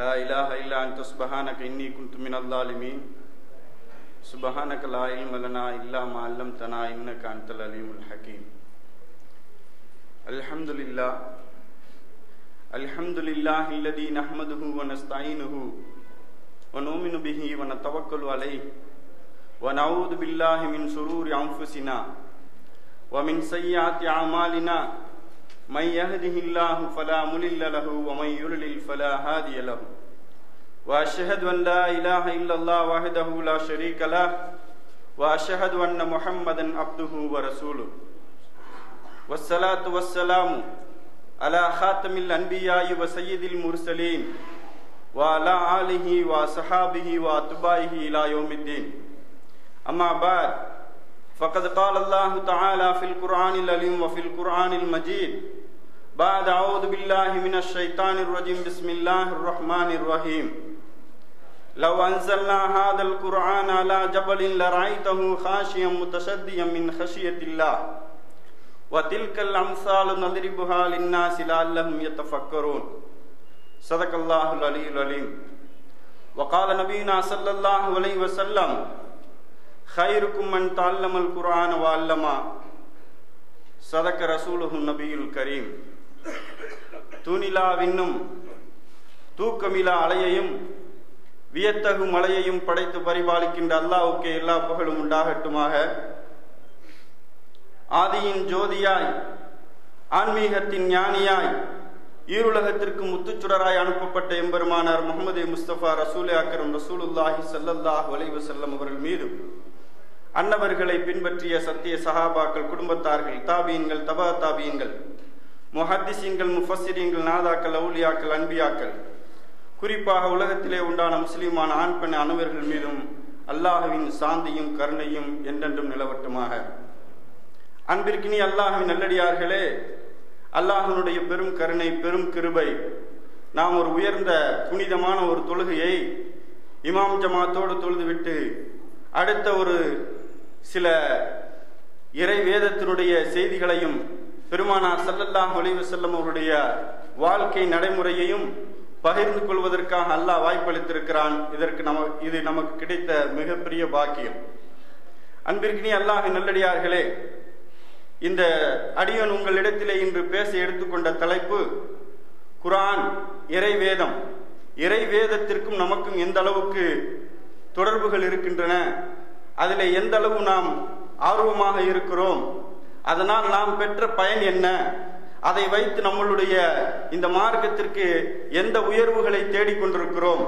لا إله إلا أنت سبحانك إني كنت من الظالمين. سبحانك لا علم لنا إلا ما علمتنا إنك أنت العليم الحكيم. الحمد لله الحمد لله الذي نحمده ونستعينه ونؤمن به ونتوكل عليه. ونعوذ بالله من شرور أنفسنا ومن سيئات أعمالنا. من يهده الله فلا مضل له ومن يضلل فلا هادي له. وأشهد أن لا إله إلا الله وحده لا شريك له. وأشهد أن محمدا عبده ورسوله. والصلاة والسلام على خاتم الأنبياء وسيد المرسلين وعلى آله وصحابه وأتباعه إلى يوم الدين. أما بعد فقد قال الله تعالى في القرآن العليم وفي القرآن المجيد بعد أعوذ بالله من الشيطان الرجيم بسم الله الرحمن الرحيم لو أنزلنا هذا القرآن على جبل لرأيته خاشيا متشديا من خشية الله وتلك الأمثال نضربها للناس لعلهم يتفكرون صدق الله العلي العليم وقال نبينا صلى الله عليه وسلم ஹைருக்குமன் தால்லமல் குரான் வால்லமா சதக்க ரசூலுகும் நபியுல் கரீம் தூணிலா விண்ணும் தூக்கமிலா அலையையும் வியத்தகு மலையையும் படைத்து பரிபாலிக்கின்ற அல்லாவுக்கு எல்லா புகழும் உண்டாகட்டுமாக. ஆதியின் ஜோதியாய் ஆன்மீகத்தின் ஞானியாய் ஈருலகத்திற்கு முத்துச்சுடராய் அனுப்பப்பட்ட எம்பெருமானார் முகமது முஸ்தபா ரசூலே அக்கரம் ரசூலுல்லாஹி சல்லல்லாஹ் வலைவு செல்லம் அவர்கள் மீது அன்னவர்களை பின்பற்றிய சத்திய சஹாபாக்கள் குடும்பத்தார்கள் தாபியன்கள் தபா தாபியன்கள் முஹத்திசீன்கள் முஃபசிரீன்கள் நாதாக்கள் அவுலியாக்கள் அன்பியாக்கள். குறிப்பாக உலகத்திலே உண்டான முஸ்லிமான ஆண் பெண் அனைவர்கள் மீதும் அல்லாஹுவின் சாந்தியும் கருணையும் என்றென்றும் நிலவட்டுமாக. அன்பிற்கினி அல்லாஹுவின் நல்லடியார்களே அல்லாஹனுடைய பெரும் கருணை பெரும் கிருபை நாம் ஒரு உயர்ந்த புனிதமான ஒரு தொழுகையை இமாம் ஜமாத்தோடு தொழுதுவிட்டு அடுத்த ஒரு சில இறை வேதத்தினுடைய செய்திகளையும் பெருமானார் சல்லல்லாஹ் ஒளிவு செல்லம் அவருடைய வாழ்க்கை நடைமுறையையும் பகிர்ந்து கொள்வதற்காக அல்லாஹ் வாய்ப்பளித்திருக்கிறான். இதற்கு நம இது நமக்கு கிடைத்த மிகப்பெரிய பாக்கியம். அன்பிற்கினி அல்லாஹ் நல்லடியார்களே இந்த அடியன் உங்களிடத்திலே இன்று பேச எடுத்துக்கொண்ட தலைப்பு குரான் இறைவேதம் இறைவேதத்திற்கும் நமக்கும் எந்த அளவுக்கு தொடர்புகள் இருக்கின்றன? அதில் எந்த அளவு நாம் ஆர்வமாக இருக்கிறோம்? அதனால் நாம் பெற்ற பயன் என்ன? அதை வைத்து நம்மளுடைய இந்த மார்க்கத்திற்கு எந்த உயர்வுகளை தேடிக்கொண்டிருக்கிறோம்?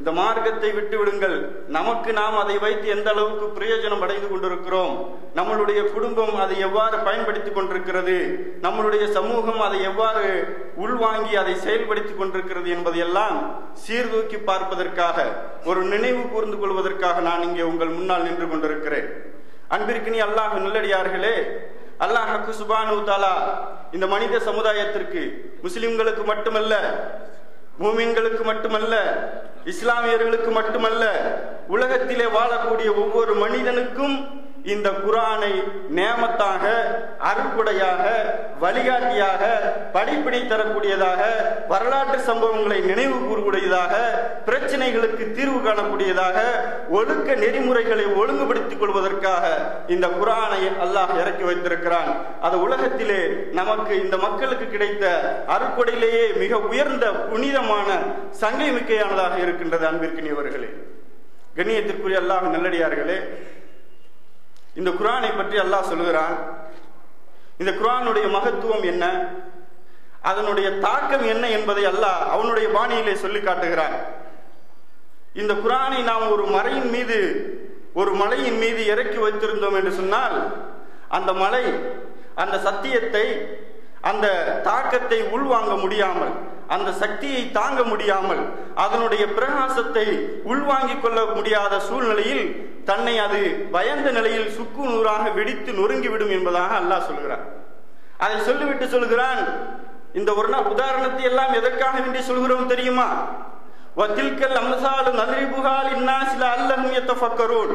இந்த மார்க்கத்தை விட்டு விடுங்கள். நமக்கு நாம் அதை வைத்து எந்த அளவுக்கு பிரயோஜனம் அடைந்து கொண்டிருக்கிறோம்? நம்மளுடைய குடும்பம் அதை எவ்வாறு பயன்படுத்திக் கொண்டிருக்கிறது? நம்மளுடைய சமூகம் அதை எவ்வாறு உள்வாங்கி அதை செயல்படுத்திக் கொண்டிருக்கிறது என்பதையெல்லாம் சீர்தூக்கி பார்ப்பதற்காக ஒரு நினைவு கூர்ந்து கொள்வதற்காக நான் இங்கே உங்கள் முன்னால் நின்று கொண்டிருக்கிறேன். அன்பிற்கினி அல்லாஹ் நல்லடியார்களே அல்லாஹ் சுபானு தாலா இந்த மனித சமுதாயத்திற்கு முஸ்லிம்களுக்கு மட்டுமல்ல மூமின்களுக்கு மட்டுமல்ல இஸ்லாமியர்களுக்கு மட்டுமல்ல உலகத்திலே வாழக்கூடிய ஒவ்வொரு மனிதனுக்கும் இந்த குரானை நேமத்தாக அருள்குடையாக வழிகாட்டியாக படிப்பினை தரக்கூடியதாக வரலாற்று சம்பவங்களை நினைவு கூறக்கூடியதாக பிரச்சனைகளுக்கு தீர்வு காணக்கூடியதாக ஒழுக்க நெறிமுறைகளை ஒழுங்குபடுத்திக் கொள்வதற்காக இந்த குரானை அல்லாஹ் இறக்கி வைத்திருக்கிறான். அது உலகத்திலே நமக்கு இந்த மக்களுக்கு கிடைத்த அருட்கொடையிலேயே மிக உயர்ந்த புனிதமான சங்கை மிக்கையானதாக இருக்கின்றது அன்பிற்கினியவர்களே. கண்ணியத்திற்குரிய அல்லாஹ் நல்லடியார்களே இந்த குரானை பற்றி அல்லாஹ் சொல்லுகிறான். இந்த குரானுடைய மகத்துவம் என்ன? அதனுடைய தாக்கம் என்ன என்பதை அல்லாஹ் அவனுடைய பாணியிலே சொல்லி காட்டுகிறான். இந்த குரானை நாம் ஒரு மலையின் மீது ஒரு மலையின் மீது இறக்கி வைத்திருந்தோம் என்று சொன்னால் அந்த மலை அந்த சத்தியத்தை அந்த தாக்கத்தை உள்வாங்க முடியாமல் அந்த சக்தியை தாங்க முடியாமல் அதனுடைய பிரகாசத்தை உள்வாங்கிக் கொள்ள முடியாத சூழ்நிலையில் தன்னை அது பயந்த நிலையில் சுக்கு நூறாக வெடித்து நொறுங்கிவிடும் என்பதாக அல்லாஹ் சொல்கிறார் அதை சொல்லிவிட்டு சொல்கிறான் இந்த ஒரு நாள் உதாரணத்தை எல்லாம் எதற்காக வேண்டி சொல்கிறோம் தெரியுமா? வத்தில்கல் அம்சாலு நதிரிபுகால் இன்னாசில அல்லஹும் எத்தஃபக்கரூன்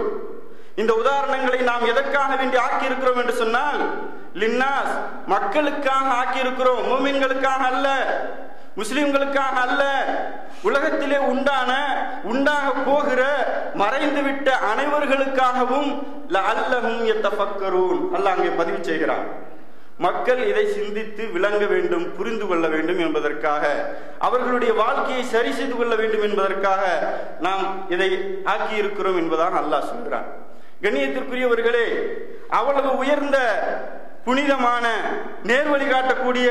இந்த உதாரணங்களை நாம் எதற்காக வேண்டி ஆக்கி இருக்கிறோம் என்று சொன்னால் லின்னாஸ் மக்களுக்காக ஆக்கி இருக்கிறோம் மூமின்களுக்காக அல்ல. முஸ்லிம்களுக்காக அல்ல உலகத்திலே உண்டான உண்டாக போகிற மறைந்துவிட்ட அனைவர்களுக்காகவும் அல்ல அல்லாஹ் அங்கே பதிவு செய்கிறான். மக்கள் இதை சிந்தித்து விளங்க வேண்டும் புரிந்து கொள்ள வேண்டும் என்பதற்காக அவர்களுடைய வாழ்க்கையை சரி செய்து கொள்ள வேண்டும் என்பதற்காக நாம் இதை ஆக்கியிருக்கிறோம் என்பதாக அல்லாஹ் சொல்கிறான். கண்ணியத்திற்குரியவர்களே அவ்வளவு உயர்ந்த புனிதமான நேர்வழி காட்டக்கூடிய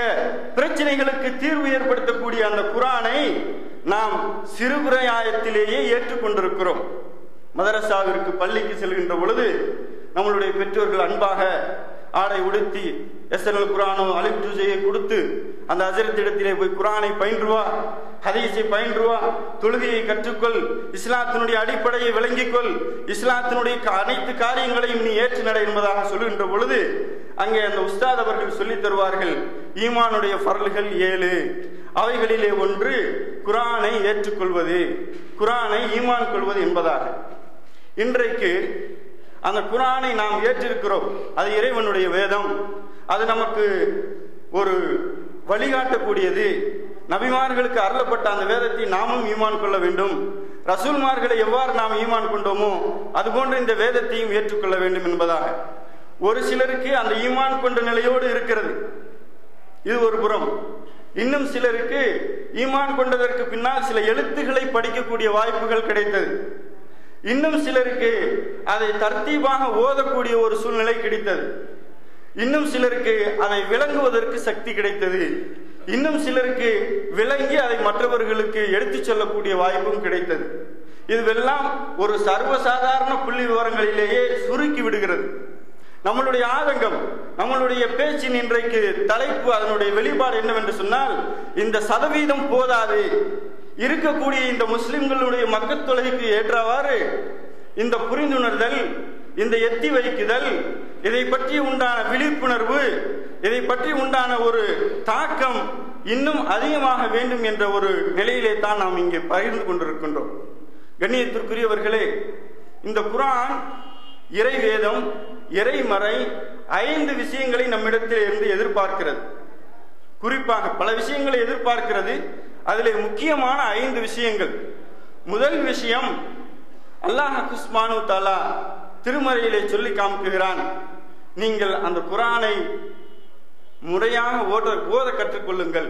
பிரச்சனைகளுக்கு தீர்வு ஏற்படுத்தக்கூடிய அந்த குரானை நாம் சிறுபிராயத்திலேயே ஏற்றுக்கொண்டிருக்கிறோம். மதரசாவிற்கு பள்ளிக்கு செல்கின்ற பொழுது நம்மளுடைய பெற்றோர்கள் அன்பாக ஆடை உடுத்தி எஸ்எல் குரானோ அலிப் ஜூசையை கொடுத்து அந்த அஜரத்திடத்திலே போய் குரானை பயின்றுவா ஹதீஸை பயின்றுவா தொழுகையை கற்றுக்கொள் இஸ்லாத்தினுடைய அடிப்படையை விளங்கிக்கொள் இஸ்லாத்தினுடைய அனைத்து காரியங்களையும் நீ ஏற்று நட என்பதாக சொல்லுகின்ற பொழுது அங்கே அந்த உஸ்தாத் அவர்கள் சொல்லித் தருவார்கள் ஈமானுடைய பரல்கள் ஏழு அவைகளிலே ஒன்று குரானை ஏற்றுக்கொள்வது குரானை ஈமான் கொள்வது என்பதாக. இன்றைக்கு அந்த குரானை நாம் ஏற்றிருக்கிறோம். அது இறைவனுடைய வேதம். அது நமக்கு ஒரு வழிகாட்டக்கூடியது. நபிமார்களுக்கு அருளப்பட்ட அந்த வேதத்தை நாமும் ஈமான் கொள்ள வேண்டும். ரசூல்மார்களை எவ்வாறு நாம் ஈமான் கொண்டோமோ அதுபோன்று இந்த வேதத்தையும் ஏற்றுக்கொள்ள வேண்டும் என்பதாக. ஒரு சிலருக்கு அந்த ஈமான் கொண்ட நிலையோடு இருக்கிறது. இது ஒரு புறம். இன்னும் சிலருக்கு ஈமான் கொண்டதற்கு பின்னால் சில எழுத்துக்களை படிக்கக்கூடிய வாய்ப்புகள் கிடைத்தது. இன்னும் சிலருக்கு அதை தர்த்தீபாக ஓதக்கூடிய ஒரு சூழ்நிலை கிடைத்தது. இன்னும் சிலருக்கு அதை விளங்குவதற்கு சக்தி கிடைத்தது. இன்னும் சிலருக்கு விளங்கி அதை மற்றவர்களுக்கு எடுத்துச் செல்லக்கூடிய வாய்ப்பும் கிடைத்தது. இதுவெல்லாம் ஒரு சர்வசாதாரண புள்ளி விவரங்களிலேயே சுருக்கி விடுகிறது. நம்மளுடைய ஆதங்கம் நம்மளுடைய பேச்சின் இன்றைக்கு தலைப்பு அதனுடைய வெளிப்பாடு என்னவென்று சொன்னால் இந்த சதவீதம் போதாது. இருக்கக்கூடிய இந்த முஸ்லிம்களுடைய மக்கள் தொலைக்கு ஏற்றவாறு இந்த புரிந்துணர்தல் இந்த எத்தி வைக்குதல் இதை பற்றி உண்டான விழிப்புணர்வு இதை பற்றி உண்டான ஒரு தாக்கம் இன்னும் அதிகமாக வேண்டும் என்ற ஒரு நிலையிலே தான் நாம் இங்கே பகிர்ந்து கொண்டிருக்கின்றோம். கண்ணியத்திற்குரியவர்களே இந்த குரான் இறை வேதம் இறைமறை ஐந்து விஷயங்களை நம்மிடத்தில் இருந்து எதிர்பார்க்கிறது. குறிப்பாக பல விஷயங்களை எதிர்பார்க்கிறது. அதில் முக்கியமான ஐந்து விஷயங்கள். முதல் விஷயம் அல்லாஹ் குஸ்மானு தாலா திருமறையிலே சொல்லி காமிக்குகிறான் நீங்கள் அந்த குரானை முறையாக ஓத ஓத கற்றுக்கொள்ளுங்கள்.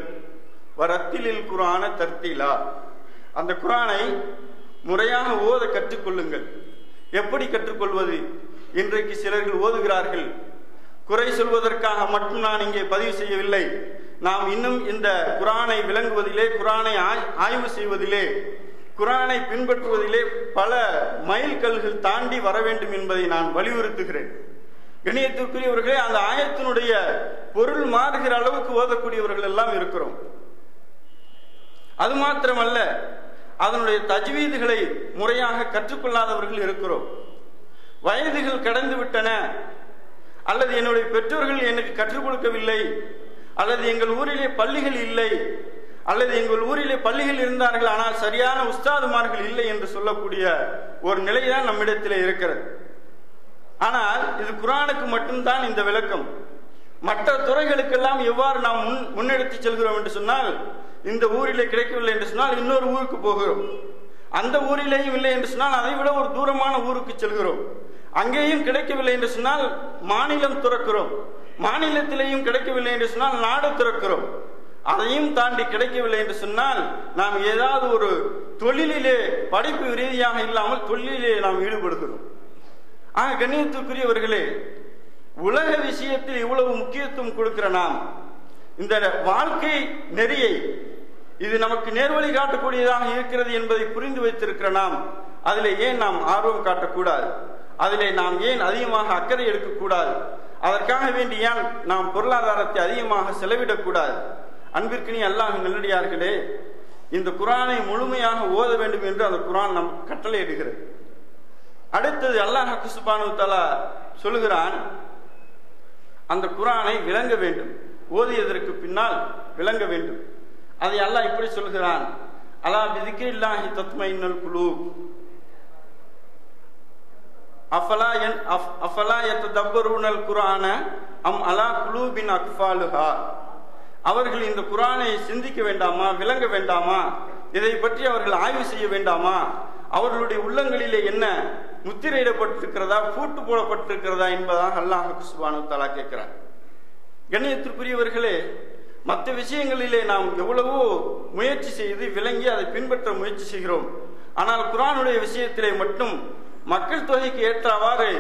வரத்திலில் குரான தர்த்திலா. அந்த குரானை முறையாக ஓத கற்றுக்கொள்ளுங்கள். எப்படி கற்றுக்கொள்வது? இன்றைக்கு சிலர்கள் ஓதுகிறார்கள். குறை சொல்வதற்காக மட்டும் நான் இங்கே பதிவு செய்யவில்லை. நாம் இன்னும் இந்த குரானை விளங்குவதிலே குரானை ஆய்வு செய்வதிலே குரானை பின்பற்றுவதிலே பல மைல்கல்கள் தாண்டி வர வேண்டும் என்பதை நான் வலியுறுத்துகிறேன். கணியத்திற்குரியவர்களே அந்த ஆயத்தினுடைய பொருள் மாறுகிற அளவுக்கு ஓதக்கூடியவர்கள் எல்லாம் இருக்கிறோம். அது மாத்திரமல்ல அதனுடைய தஜ்வீதுகளை முறையாக கற்றுக்கொள்ளாதவர்கள் இருக்கிறோம். வயதுகள் கடந்து விட்டன அல்லது என்னுடைய பெற்றோர்கள் எனக்கு கற்றுக் கொடுக்கவில்லை அல்லது எங்கள் ஊரிலே பள்ளிகள் இல்லை அல்லது எங்கள் ஊரிலே பள்ளிகள் இருந்தார்கள் ஆனால் சரியான உஸ்தாதுமார்கள் இல்லை என்று சொல்லக்கூடிய ஒரு நிலைதான் நம்மிடத்திலே இருக்கிறது. ஆனால் இது குரானுக்கு மட்டும்தான் இந்த விளக்கம். மற்ற துறைகளுக்கெல்லாம் எவ்வாறு நாம் முன் முன்னெடுத்து செல்கிறோம் என்று சொன்னால் இந்த ஊரிலே கிடைக்கவில்லை என்று சொன்னால் இன்னொரு ஊருக்கு போகிறோம். அந்த ஊரிலேயும் இல்லை என்று சொன்னால் அதை விட ஒரு தூரமான ஊருக்கு செல்கிறோம். அங்கேயும் கிடைக்கவில்லை என்று சொன்னால் மாநிலம் துறக்கிறோம். மாநிலத்திலேயும் கிடைக்கவில்லை என்று சொன்னால் நாடு திறக்கிறோம். அதையும் தாண்டி கிடைக்கவில்லை என்று சொன்னால் நாம் ஏதாவது ஒரு தொழிலிலே படிப்பு ரீதியாக இல்லாமல் தொழிலிலே நாம் ஈடுபடுகிறோம். ஆக கண்ணியத்துக்குரியவர்களே உலக விஷயத்தில் இவ்வளவு முக்கியத்துவம் கொடுக்கிற நாம் இந்த வாழ்க்கை நெறியை இது நமக்கு நேர்வழி காட்டக்கூடியதாக இருக்கிறது என்பதை புரிந்து வைத்திருக்கிற நாம் அதில் ஏன் நாம் ஆர்வம் காட்டக்கூடாது? அதிலே நாம் ஏன் அதிகமாக அக்கறை எடுக்கக்கூடாது? அதற்காக வேண்டியால் நாம் பொருளாதாரத்தை அதிகமாக செலவிடக்கூடாது. அன்பிற்கினி அல்லாஹ் நல்லடியார்களே இந்த குரானை முழுமையாக ஓத வேண்டும் என்று அந்த குரான் நம் கட்டளை எடுகிறது அடுத்தது அல்லாஹ் குசுபானு தலா சொல்லுகிறான் அந்த குரானை விளங்க வேண்டும். ஓதியதற்கு பின்னால் விளங்க வேண்டும். அதை அல்லாஹ் இப்படி சொல்கிறான் அலா பிதிக்கில்லாஹி தத்மைனல் குழு அஃபலா என் அஃபலா எத்ததப்பருனல் குரான அம் அலா குலூபின் அக்ஃபாலுஹா. அவர்கள் இந்த குரானை சிந்திக்க வேண்டாமா விளங்க வேண்டாமா? இதை பற்றி அவர்கள் ஆய்வு செய்ய வேண்டாமா? அவர்களுடைய உள்ளங்களிலே என்ன முத்திரையிடப்பட்டிருக்கிறதா பூட்டு போடப்பட்டிருக்கிறதா என்பதாக அல்லாஹ் சுபானு தலா கேட்கிறார். கண்ணியத்திற்குரியவர்களே மற்ற விஷயங்களிலே நாம் எவ்வளவோ முயற்சி செய்து விளங்கி அதை பின்பற்ற முயற்சி செய்கிறோம். ஆனால் குரானுடைய விஷயத்திலே மட்டும் மக்கள் தொகைக்கு ஏற்றவாறு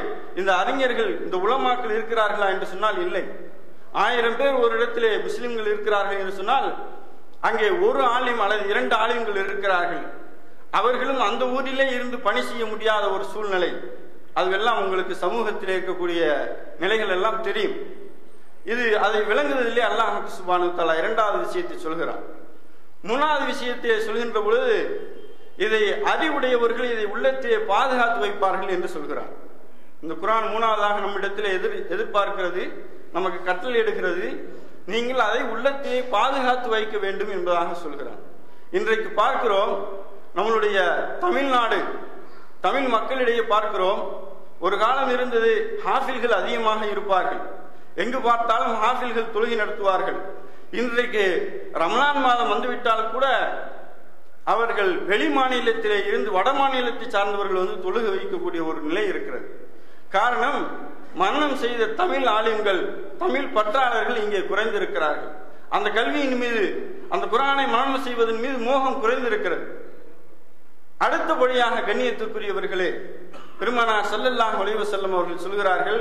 இந்த அறிஞர்கள் இந்த உலமாக்கள் இருக்கிறார்களா என்று சொன்னால் இல்லை. ஆயிரம் பேர் ஒரு இடத்திலே முஸ்லிம்கள் இருக்கிறார்கள் என்று சொன்னால் அங்கே ஒரு ஆலயம் அல்லது இரண்டு ஆலயங்கள் இருக்கிறார்கள். அவர்களும் அந்த ஊரிலே இருந்து பணி செய்ய முடியாத ஒரு சூழ்நிலை. அதுவெல்லாம் உங்களுக்கு சமூகத்தில் இருக்கக்கூடிய நிலைகள் எல்லாம் தெரியும். இது அதை விளங்குவதிலே அல்லாஹ் சுபானு தலா இரண்டாவது விஷயத்தை சொல்கிறார் மூணாவது விஷயத்தை சொல்கின்ற பொழுது இதை அறிவுடையவர்கள் இதை உள்ளத்திலே பாதுகாத்து வைப்பார்கள் என்று சொல்கிறார். இந்த குரான் மூணாவதாக நம்மிடத்தில் எதிர் எதிர்பார்க்கிறது நமக்கு கட்டளை எடுக்கிறது நீங்கள் அதை உள்ளத்திலே பாதுகாத்து வைக்க வேண்டும் என்பதாக சொல்கிறார். இன்றைக்கு பார்க்கிறோம் நம்மளுடைய தமிழ்நாடு தமிழ் மக்களிடையே பார்க்கிறோம் ஒரு காலம் இருந்தது ஹாஃபில்கள் அதிகமாக இருப்பார்கள். எங்கு பார்த்தாலும் ஹாஃபில்கள் தொழுகை நடத்துவார்கள். இன்றைக்கு ரமலான் மாதம் வந்துவிட்டால் கூட அவர்கள் வெளி மாநிலத்திலே இருந்து வட மாநிலத்தை சார்ந்தவர்கள் வந்து தொழுக வைக்கக்கூடிய ஒரு நிலை இருக்கிறது. காரணம் மரணம் செய்த தமிழ் ஆலிம்கள் தமிழ் பற்றாளர்கள் இங்கே குறைந்திருக்கிறார்கள். அந்த கல்வியின் மீது அந்த குரானை மரணம் செய்வதன் மீது மோகம் குறைந்திருக்கிறது. அடுத்தபடியாக கண்ணியத்துக்குரியவர்களே பெருமானார் செல்லல்லா ஒளிவு செல்லம் அவர்கள் சொல்கிறார்கள்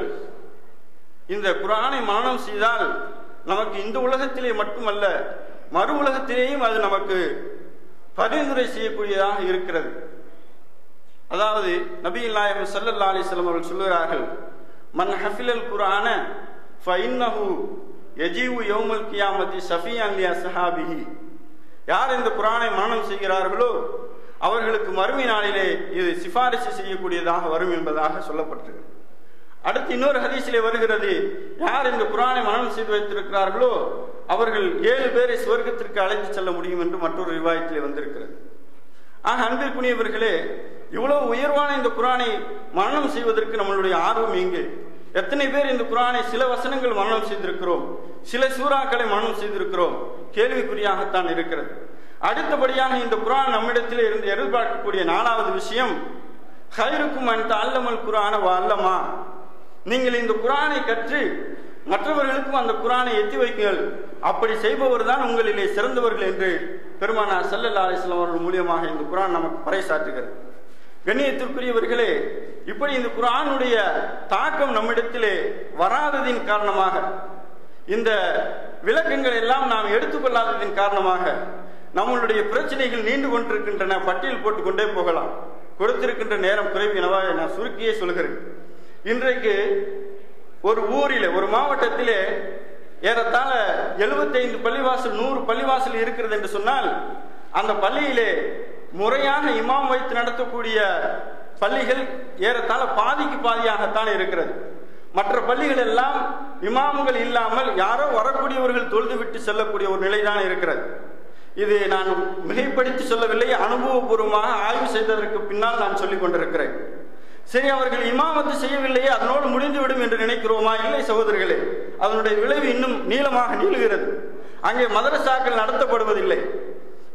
இந்த குரானை மரணம் செய்தால் நமக்கு இந்த உலகத்திலே மட்டுமல்ல மறு உலகத்திலேயும் அது நமக்கு பரிந்துரை செய்யக்கூடியதாக இருக்கிறது. அதாவது நபியில் நாயகம் சல்லல்லா அலிஸ்லாம் அவர்கள் சொல்லுகிறார்கள் மன் ஹஃபிலல் குரான ஃபைன்னஹு யஜீவு யௌமல் கியாமதி ஷஃபியான் லியா சஹாபிஹி யார் இந்த குரானை மரணம் செய்கிறார்களோ அவர்களுக்கு மறுமை நாளிலே இது சிபாரிசு செய்யக்கூடியதாக வரும் என்பதாக சொல்லப்பட்டிருக்கிறது அடுத்து இன்னொரு ஹதீஸிலே வருகிறது. யார் இந்த குரானை மனம் செய்து வைத்திருக்கிறார்களோ அவர்கள் ஏழு பேரை சுவர்க்கத்திற்கு அழைத்து செல்ல முடியும் என்று மற்றொரு விவாதத்திலே வந்திருக்கிறது. ஆக அன்பிற்குரியவர்களே இவ்வளவு உயர்வான இந்த குரானை மரணம் செய்வதற்கு நம்மளுடைய ஆர்வம் எங்கே? எத்தனை பேர் இந்த குரானை சில வசனங்கள் மரணம் செய்திருக்கிறோம் சில சூறாக்களை மரணம் செய்திருக்கிறோம்? கேள்விக்குறியாகத்தான் இருக்கிறது. அடுத்தபடியாக இந்த குரான் நம்மிடத்தில் இருந்து எதிர்பார்க்கக்கூடிய நாலாவது விஷயம் ஹைருக்கும் அந்த அல்லமல் குரான அல்லமா நீங்கள் இந்த குரானை கற்று மற்றவர்களுக்கும் அந்த குரானை எத்தி வைக்குங்கள் அப்படி செய்பவர் தான் உங்களிலே சிறந்தவர்கள் என்று பெருமானார் சல்லல்லா அலிஸ்லாம் அவர்கள் மூலியமாக இந்த குரான் நமக்கு பறைசாற்றுகிறது. கண்ணியத்திற்குரியவர்களே இப்படி இந்த குரானுடைய தாக்கம் நம்மிடத்திலே வராததின் காரணமாக இந்த விளக்கங்கள் எல்லாம் நாம் எடுத்துக்கொள்ளாததின் காரணமாக நம்மளுடைய பிரச்சனைகள் நீண்டு கொண்டிருக்கின்றன. பட்டியல் போட்டு கொண்டே போகலாம். கொடுத்திருக்கின்ற நேரம் குறைவினவாக நான் சுருக்கியே சொல்கிறேன். இன்றைக்கு ஒரு ஊரில் ஒரு மாவட்டத்திலே ஏறத்தாழ எழுபத்தைந்து பள்ளிவாசல் நூறு பள்ளிவாசல் இருக்கிறது என்று சொன்னால் அந்த பள்ளியிலே முறையான இமாம் வைத்து நடத்தக்கூடிய பள்ளிகள் ஏறத்தாழ பாதிக்கு பாதியாகத்தான் இருக்கிறது. மற்ற பள்ளிகள் எல்லாம் இமாமுகள் இல்லாமல் யாரோ வரக்கூடியவர்கள் தொழுது விட்டு செல்லக்கூடிய ஒரு நிலைதான் இருக்கிறது. இது நான் மிகைப்படுத்தி சொல்லவில்லை அனுபவபூர்வமாக ஆய்வு செய்ததற்கு பின்னால் நான் சொல்லிக் கொண்டிருக்கிறேன். சரி அவர்கள் இமாமத்து செய்யவில்லையே அதனோடு முடிந்துவிடும் என்று நினைக்கிறோமா? இல்லை சகோதரர்களே அதனுடைய விளைவு இன்னும் நீளமாக நீளுகிறது. அங்கே மதரசாக்கள் நடத்தப்படுவதில்லை.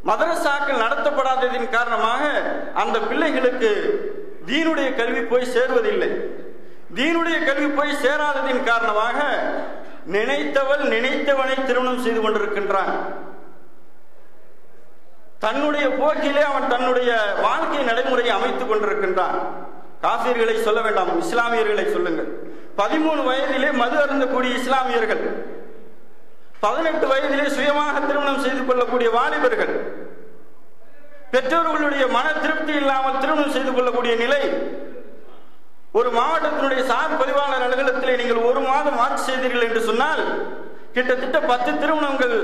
மதரசாக்கள் நடத்தப்படாததின் காரணமாக அந்த பிள்ளைகளுக்கு தீனுடைய கல்வி போய் சேர்வதில்லை. தீனுடைய கல்வி போய் சேராததின் காரணமாக நினைத்தவள் நினைத்தவனை திருமணம் செய்து கொண்டிருக்கின்றான். தன்னுடைய போக்கிலே அவன் தன்னுடைய வாழ்க்கை நடைமுறையை அமைத்துக் கொண்டிருக்கின்றான். காசியர்களை சொல்ல வேண்டாம் இஸ்லாமியர்களை சொல்லுங்கள். பதிமூணு வயதிலே மது அருந்தக்கூடிய இஸ்லாமியர்கள் பதினெட்டு வயதிலே சுயமாக திருமணம் செய்து கொள்ளக்கூடிய வாலிபர்கள் பெற்றோர்களுடைய மன திருப்தி இல்லாமல் திருமணம் செய்து கொள்ளக்கூடிய நிலை ஒரு மாவட்டத்தினுடைய சார் பதிவாளர் அலுவலகத்திலே நீங்கள் ஒரு மாதம் ஆட்சி செய்தீர்கள் என்று சொன்னால் கிட்டத்தட்ட பத்து திருமணங்கள்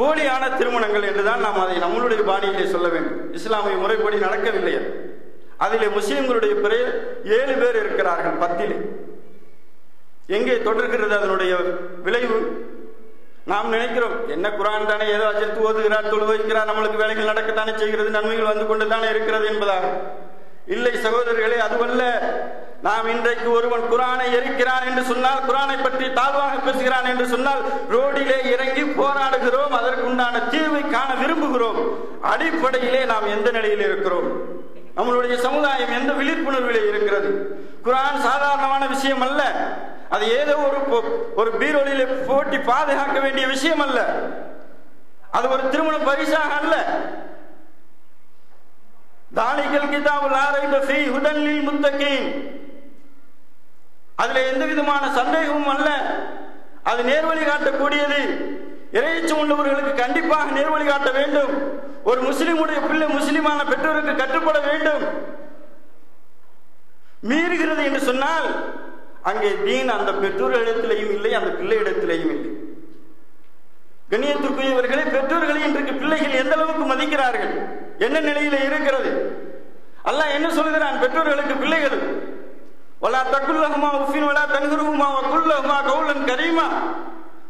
போலியான திருமணங்கள் என்றுதான் நாம் அதை நம்மளுடைய பாணியிலே சொல்ல வேண்டும். இஸ்லாமிய முறைப்படி நடக்கவில்லை அதில் முஸ்லிம்களுடைய பிறகு ஏழு பேர் இருக்கிறார்கள் பத்திலே. எங்கே தொடர்கிறது அதனுடைய விளைவு? நாம் நினைக்கிறோம் என்ன குரான் தானே ஏதோ அஜித்து ஓதுகிறார் தொழு வைக்கிறார் நம்மளுக்கு வேலைகள் நடக்கத்தானே செய்கிறது நன்மைகள் வந்து கொண்டு தானே இருக்கிறது என்பதாக. இல்லை சகோதரர்களே அதுவல்ல. நாம் இன்றைக்கு ஒருவன் குரானை எரிக்கிறான் என்று சொன்னால் குரானை பற்றி தாழ்வாக பேசுகிறான் என்று சொன்னால் ரோடிலே இறங்கி போராடுகிறோம் அதற்குண்டான தீர்வை காண விரும்புகிறோம். அடிப்படையிலே நாம் எந்த நிலையில் இருக்கிறோம்? நம்மளுடைய சமுதாயம் எந்த விழிப்புணர்வில் இருக்கிறது? குரான் சாதாரணமான விஷயம் அல்ல அது ஏதோ ஒரு பொ- ஒரு பீரோலிலே போட்டி பாதுகாக்க வேண்டிய விஷயம் அல்ல அது ஒரு திருமண பரிசாக அல்ல. தானிக்கல் கிதாபுல் ஆரைப ஃபீ முத்தகீன். அதுல எந்த விதமான சந்தேகமும் அல்ல. அது நேர்வழி காட்டக்கூடியது. இறையச்சம் உள்ளவர்களுக்கு கண்டிப்பாக நேர்வழி காட்ட வேண்டும். ஒரு முஸ்லிமுடைய பிள்ளை முஸ்லிமான பெற்றோருக்கு கட்டுப்பட வேண்டும். மீறுகிறது என்று சொன்னால் அங்கே தீன் அந்த பெற்றோர்களிடத்திலேயும் இல்லை அந்த பிள்ளையிடத்திலேயும் இல்லை. கண்ணியத்திற்குரியவர்களை பெற்றோர்களை இன்றைக்கு பிள்ளைகள் எந்த அளவுக்கு மதிக்கிறார்கள்? என்ன நிலையில இருக்கிறது? அல்லாஹ் என்ன சொல்கிறான்? பெற்றோர்களுக்கு பிள்ளைகள் வலா தக்குல்லஹுமா உஃபின் வலா தன்ஹுருஹுமா வகுல்லஹுமா கௌலன் கரீமா.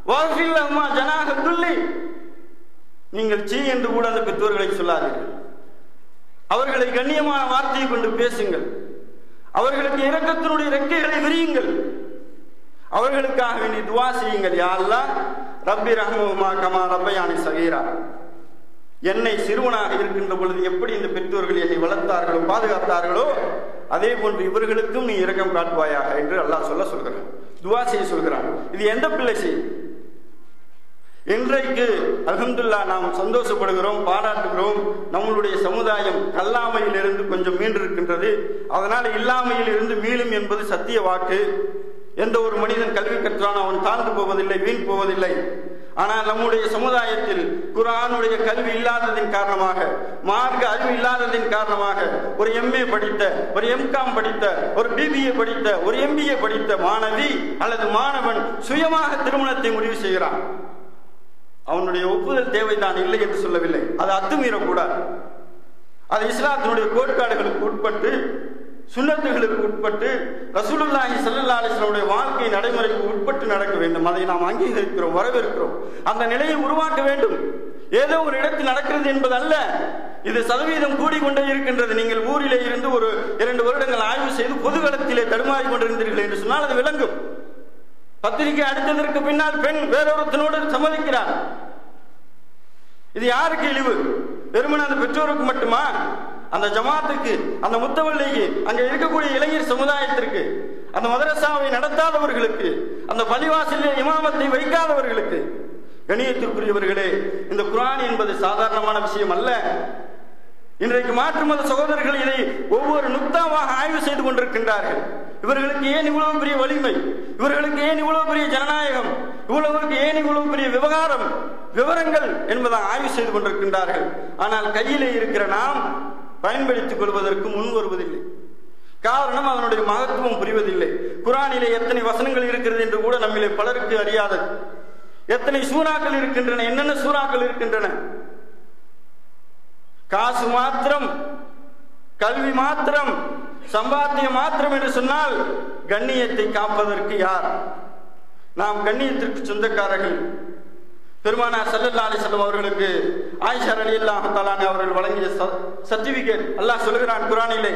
அம்மா ஜனாக துள்ளி. நீங்கள் சீ என்று கூட அந்த பெற்றோர்களை சொல்லாதீர்கள். அவர்களை கண்ணியமான வார்த்தையை கொண்டு பேசுங்கள். அவர்களுக்கு இரக்கத்தினுடைய ரெக்கைகளை விரியுங்கள். அவர்களுக்காக வேண்டி துவா செய்யுங்கள். யா ரப்பி ரஹ்முமா கமா ரப்பயானி சகீரா. என்னை சிறுவனாக இருக்கின்ற பொழுது எப்படி இந்த பெற்றோர்கள் என்னை வளர்த்தார்களோ பாதுகாத்தார்களோ அதே போன்று இவர்களுக்கும் நீ இரக்கம் காட்டுவாயாக என்று அல்லாஹ் சொல்ல சொல்கிறான். துவா செய்ய சொல்கிறான். இது எந்த பிள்ளை செய் இன்றைக்கு அலமதுல்லா நாம் சந்தோஷப்படுகிறோம் பாராட்டுகிறோம். நம்மளுடைய சமுதாயம் கல்லாமையில் இருந்து கொஞ்சம் மீண்டிருக்கின்றது. அதனால் இல்லாமையில் இருந்து மீளும் என்பது சத்திய வாக்கு. எந்த ஒரு மனிதன் கல்வி கற்றான் அவன் தாழ்ந்து போவதில்லை வீண் போவதில்லை. ஆனால் நம்முடைய சமுதாயத்தில் குரானுடைய கல்வி இல்லாததின் காரணமாக மார்க்க அறிவு இல்லாததின் காரணமாக ஒரு எம்ஏ படித்த ஒரு எம்காம் படித்த ஒரு பிபிஏ படித்த ஒரு எம்பிஏ படித்த மாணவி அல்லது மாணவன் சுயமாக திருமணத்தை முடிவு செய்கிறான். அவனுடைய ஒப்புதல் தேவைதான் இல்லை என்று சொல்லவில்லை. அது அத்துமீறக்கூடாது அது இஸ்லாத்தினுடைய கோட்பாடுகளுக்கு உட்பட்டு சுண்ணத்துகளுக்கு உட்பட்டு ரசூலுல்லாஹி ஸல்லல்லாஹு அலைஹி வாழ்க்கை நடைமுறைக்கு உட்பட்டு நடக்க வேண்டும். அதை நாம் அங்கீகரிக்கிறோம் வரவேற்கிறோம். அந்த நிலையை உருவாக்க வேண்டும். ஏதோ ஒரு இடத்தில் நடக்கிறது என்பது அல்ல இது சதவீதம் கூடிக்கொண்டே இருக்கின்றது. நீங்கள் ஊரிலே இருந்து ஒரு இரண்டு வருடங்கள் ஆய்வு செய்து பொதுகளத்திலே தடுமாறி கொண்டிருந்தீர்கள் என்று சொன்னால் அது விளங்கும். பத்திரிகை அடித்ததற்கு பின்னால் பெண் வேறொருத்தனோடு சம்மதிக்கிறார். இது யாருக்கு இழிவு? வெறுமனே அந்த பெற்றோருக்கு மட்டுமா? அந்த ஜமாத்துக்கு அந்த முத்தவள்ளிக்கு அங்க இருக்கக்கூடிய இளைஞர் சமுதாயத்திற்கு அந்த மதரசாவை நடத்தாதவர்களுக்கு அந்த பள்ளிவாசலில் இமாமத்தை வைக்காதவர்களுக்கு கணியத்திற்குரியவர்களே இந்த குரான் என்பது சாதாரணமான விஷயம் அல்ல. இன்றைக்கு மாற்று மத சகோதரர்கள் இதை ஒவ்வொரு நுக்தாவாக ஆய்வு செய்து கொண்டிருக்கின்றார்கள். இவர்களுக்கு ஏன் இவ்வளவு பெரிய வலிமை? இவர்களுக்கு ஏன் இவ்வளவு பெரிய ஜனநாயகம்? இவ்வளவுக்கு ஏன் இவ்வளவு பெரிய விவகாரம்? விவரங்கள் என்பதை ஆய்வு செய்து கொண்டிருக்கின்றார்கள். ஆனால் கையிலே இருக்கிற நாம் பயன்படுத்திக் கொள்வதற்கு முன் வருவதில்லை. காரணம் அதனுடைய மகத்துவம் புரிவதில்லை. குரானிலே எத்தனை வசனங்கள் இருக்கிறது என்று கூட நம்மிலே பலருக்கு அறியாதது. எத்தனை சூறாக்கள் இருக்கின்றன? என்னென்ன சூறாக்கள் இருக்கின்றன? காசு மாத்திரம் கல்வி மாத்திரம் சம்பாத்தியம் மாத்திரம் என்று சொன்னால் கண்ணியத்தை காப்பதற்கு யார்? நாம் கண்ணியத்திற்கு சொந்தக்காரர்கள். பெருமானார் சல்லல்லா அலிசல்லம் அவர்களுக்கு ஆயிஷார் அலி தலானி அவர்கள் வழங்கிய சர்டிபிகேட் அல்லாஹ் சொல்கிறான் குரானிலே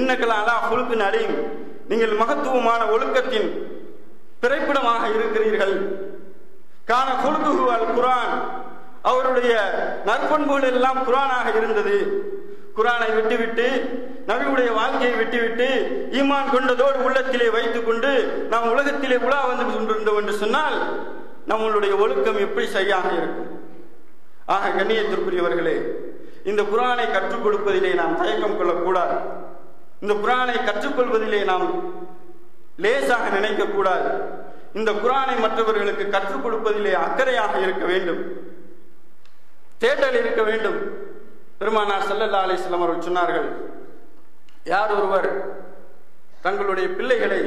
இன்னக்கலா அல்லா புழுக்கின் அடையும் நீங்கள் மகத்துவமான ஒழுக்கத்தின் பிறப்பிடமாக இருக்கிறீர்கள். காண குழுக்குகுவால் குரான் அவருடைய நற்பண்புகள் எல்லாம் குரானாக இருந்தது. குரானை விட்டுவிட்டு நபியுடைய வாழ்க்கையை விட்டுவிட்டு ஈமான் கொண்டதோடு உள்ளத்திலே வைத்துக் கொண்டு நாம் உலகத்திலே உலா வந்து கொண்டிருந்தோம் என்று சொன்னால் நம்மளுடைய ஒழுக்கம் எப்படி சரியாக இருக்கும்? ஆக கண்ணியத்திற்குரியவர்களே இந்த குரானை கற்றுக் கொடுப்பதிலே நாம் தயக்கம் கொள்ளக்கூடாது. இந்த குரானை கற்றுக்கொள்வதிலே நாம் லேசாக நினைக்கக்கூடாது. இந்த குரானை மற்றவர்களுக்கு கற்றுக் கொடுப்பதிலே அக்கறையாக இருக்க வேண்டும். தேடல் இருக்க வேண்டும். பெருமானார் சல்லல்லா அலிஸ்லாம் அவர்கள் சொன்னார்கள் யார் ஒருவர் தங்களுடைய பிள்ளைகளை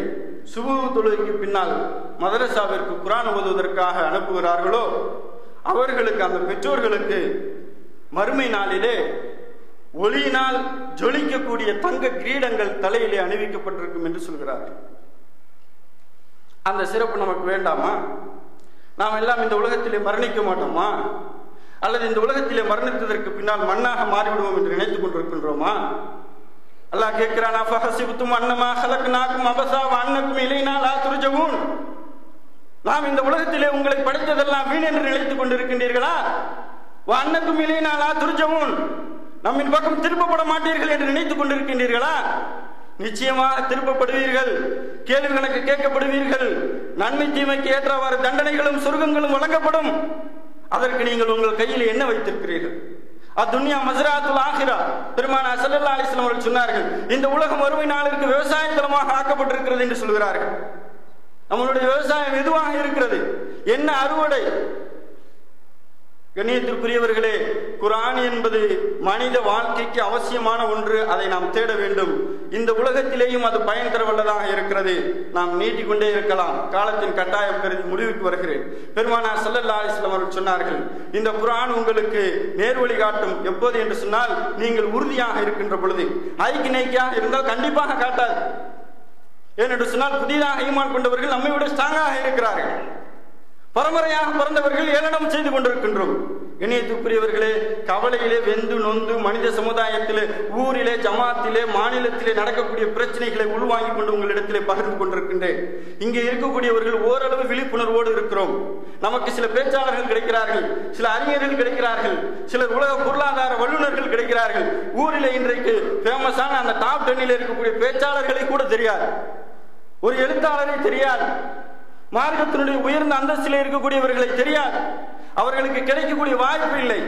சுபு தொழுகைக்கு பின்னால் மதரசாவிற்கு குரான் ஓதுவதற்காக அனுப்புகிறார்களோ அவர்களுக்கு அந்த பெற்றோர்களுக்கு மறுமை நாளிலே ஒளியினால் ஜொலிக்கக்கூடிய தங்க கிரீடங்கள் தலையிலே அணிவிக்கப்பட்டிருக்கும் என்று சொல்கிறார்கள். அந்த சிறப்பு நமக்கு வேண்டாமா? நாம் எல்லாம் இந்த உலகத்திலே மரணிக்க மாட்டோமா? அல்லது இந்த உலகத்திலே மரணித்ததற்கு பின்னால் மண்ணாக மாறிவிடுவோம் என்று நினைத்துக் கொண்டிருக்கின்றோமா? அல்லாஹ் கேட்கிறான் அஃபஹசிபுத்தும் அன்னமா ஹலக்னாக்கும் அபசா அன்னக்கும் இலைனா லா துர்ஜவூன். நாம் இந்த உலகத்திலே உங்களை படைத்ததெல்லாம் வீண் என்று நினைத்துக் கொண்டிருக்கின்றீர்களா? அன்னக்கும் இலைனா லா துர்ஜவூன். நம்மின் பக்கம் திருப்பப்பட மாட்டீர்கள் என்று நினைத்துக் கொண்டிருக்கின்றீர்களா? நிச்சயமாக திருப்பப்படுவீர்கள் கேள்வி கணக்கு கேட்கப்படுவீர்கள். நன்மை தீமைக்கு ஏற்றவாறு தண்டனைகளும் சொர்க்கங்களும் வழங்கப்படும். அதற்கு நீங்கள் உங்கள் கையில் என்ன வைத்திருக்கிறீர்கள்? அத்துன்யா மசராத்துல் ஆகிரா. பெருமான அசல்லா அலிஸ்லாம் அவர்கள் சொன்னார்கள் இந்த உலகம் வறுமை நாளிற்கு விவசாய ஆக்கப்பட்டிருக்கிறது என்று சொல்கிறார்கள். நம்மளுடைய விவசாயம் எதுவாக இருக்கிறது? என்ன அறுவடை? கண்ணியத்திற்குரியவர்களே குரான் என்பது மனித வாழ்க்கைக்கு அவசியமான ஒன்று அதை நாம் தேட வேண்டும். இந்த உலகத்திலேயும் அது பயன் தரவல்லதாக இருக்கிறது. நாம் நீட்டிக்கொண்டே இருக்கலாம். காலத்தின் கட்டாயம் கருதி முடிவுக்கு வருகிறேன். பெருமானார் சல்லல்லா அலிஸ்லாம் அவர்கள் சொன்னார்கள் இந்த குரான் உங்களுக்கு நேர்வழி காட்டும். எப்போது என்று சொன்னால் நீங்கள் உறுதியாக இருக்கின்ற பொழுது. ஐக்கு நைக்கியாக இருந்தால் கண்டிப்பாக காட்டாது. ஏனென்று சொன்னால் புதிதாக ஈமான் கொண்டவர்கள் நம்மை விட ஸ்ட்ராங்காக இருக்கிறார்கள். பரம்பரையாக பிறந்தவர்கள் ஏளனம் செய்து கொண்டிருக்கின்றோம். இணையத்துக்குரியவர்களே கவலையிலே வெந்து நொந்து மனித சமுதாயத்திலே ஊரிலே ஜமாத்திலே மாநிலத்திலே நடக்கக்கூடிய பிரச்சனைகளை உள்வாங்கிக் கொண்டு உங்களிடத்திலே பகிர்ந்து கொண்டிருக்கின்றேன். இங்கே இருக்கக்கூடியவர்கள் ஓரளவு விழிப்புணர்வோடு இருக்கிறோம். நமக்கு சில பேச்சாளர்கள் கிடைக்கிறார்கள் சில அறிஞர்கள் கிடைக்கிறார்கள் சிலர் உலக பொருளாதார வல்லுநர்கள் கிடைக்கிறார்கள். ஊரிலே இன்றைக்கு ஃபேமஸான அந்த டாப் டென்னில் இருக்கக்கூடிய பேச்சாளர்களை கூட தெரியாது. ஒரு எழுத்தாளரை தெரியாது. மார்க்கத்தினுடைய உயர்ந்த அந்தஸ்தில் இருக்கக்கூடியவர்களை தெரியாது. அவர்களுக்கு கிடைக்கக்கூடிய வாய்ப்பு இல்லை.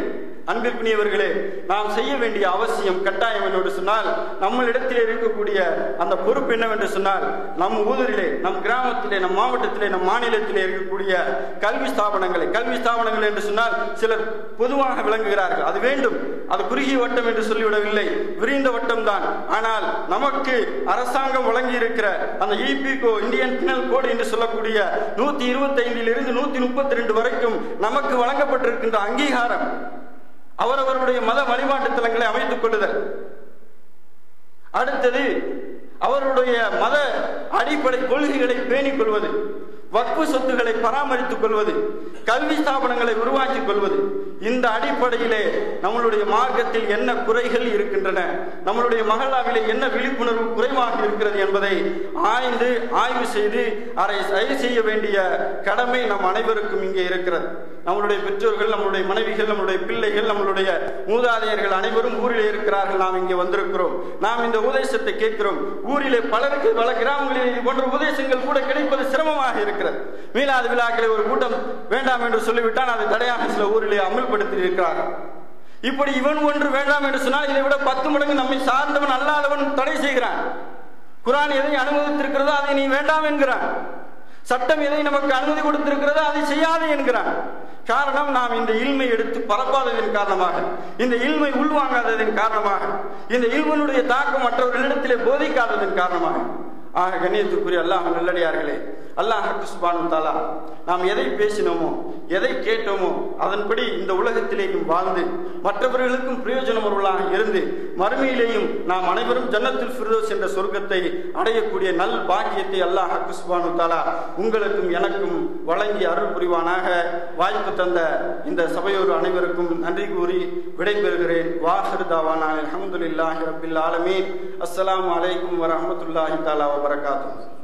அன்பிற்குரியவர்களே நாம் செய்ய வேண்டிய அவசியம் கட்டாயம் என்று சொன்னால் நம்மளிடத்திலே இருக்கக்கூடிய அந்த பொறுப்பு என்னவென்று சொன்னால் நம் ஊரிலே நம் கிராமத்திலே நம் மாவட்டத்திலே நம் மாநிலத்திலே இருக்கக்கூடிய கல்வி ஸ்தாபனங்களை கல்வி ஸ்தாபனங்கள் என்று சொன்னால் சிலர் பொதுவாக விளங்குகிறார்கள். அது வேண்டும். அது குறுகிய வட்டம் என்று சொல்லிவிடவில்லை. விரிந்த வட்டம் தான் ஆனால் நமக்கு அரசாங்கம் வழங்கி இருக்கிற அந்த இபிகோ இந்தியன் பினல் கோடு என்று சொல்லக்கூடிய நூத்தி இருபத்தி ஐந்திலிருந்து நூத்தி முப்பத்தி ரெண்டு வரைக்கும் நமக்கு வழங்கப்பட்டிருக்கின்ற அங்கீகாரம் அவரவருடைய மத வழிபாட்டு தலங்களை அமைத்துக் கொள்ளுதல். அடுத்தது அவருடைய மத அடிப்படை கொள்கைகளை பேணிக் கொள்வது வக்பு சொத்துக்களை பராமரித்துக் கொள்வது கல்வி ஸ்தாபனங்களை உருவாக்கிக் கொள்வது இந்த அடிப்படையிலே நம்மளுடைய மார்க்கத்தில் என்ன குறைகள் இருக்கின்றன நம்மளுடைய மகளாவிலே என்ன விழிப்புணர்வு குறைவாக இருக்கிறது என்பதை ஆய்ந்து ஆய்வு செய்து அதை சரி செய்ய வேண்டிய கடமை நம் அனைவருக்கும் இங்கே இருக்கிறது. நம்மளுடைய பெற்றோர்கள் நம்மளுடைய மனைவிகள் நம்மளுடைய பிள்ளைகள் நம்மளுடைய மூதாதையர்கள் அனைவரும் ஊரில் இருக்கிறார்கள். நாம் இங்கே வந்திருக்கிறோம். நாம் இந்த உபதேசத்தை கேட்கிறோம். ஊரிலே பலருக்கு பல கிராமங்களில் இது போன்ற உபதேசங்கள் கூட கிடைப்பது சிரமமாக இருக்கிறது. மீளாத விழாக்களை ஒரு கூட்டம் வேண்டாம் என்று சொல்லிவிட்டால் அதை தடையாக சில ஊரிலே அமல்படுத்தி இருக்கிறார்கள். இப்படி இவன் ஒன்று வேண்டாம் என்று சொன்னால் இதை விட பத்து மடங்கு நம்மை சார்ந்தவன் அல்லாதவன் தடை செய்கிறான். குரான் எதை அனுமதித்திருக்கிறதோ அதை நீ வேண்டாம் என்கிறான். சட்டம் எதை நமக்கு அனுமதி கொடுத்திருக்கிறதோ அதை செய்யாது என்கிறான். காரணம் நாம் இந்த இல்மை எடுத்து பரப்பாததன் காரணமாக இந்த இல்மை உள்வாங்காததன் காரணமாக இந்த இல்வனுடைய தாக்கம் மற்றவர்களிடத்திலே போதிக்காததின் காரணமாக. ஆக கண்ணியத்துக்குரிய அல்லாஹ் நல்லடியார்களே அல்லாஹ் சுபானு தாலா நாம் எதை பேசினோமோ எதை கேட்டோமோ அதன்படி இந்த உலகத்திலேயும் வாழ்ந்து மற்றவர்களுக்கும் பிரயோஜனமுள்ளவர்களாக இருந்து மறுமையிலேயும் நாம் அனைவரும் ஜன்னத்தில் ஃபிரோஸ் என்ற சொர்க்கத்தை அடையக்கூடிய நல் பாக்கியத்தை அல்லாஹ் சுபானு தாலா உங்களுக்கும் எனக்கும் வழங்கி அருள் புரிவானாக. வாய்ப்பு தந்த இந்த சபையோர் அனைவருக்கும் நன்றி கூறி விடைபெறுகிறேன். வாஹருதாவான அஹமதுல்லாஹி ரபில் ஆலமீன். அஸ்லாம் வலைக்கம் வரமத்துல்லாஹி தாலா வபரகாத்து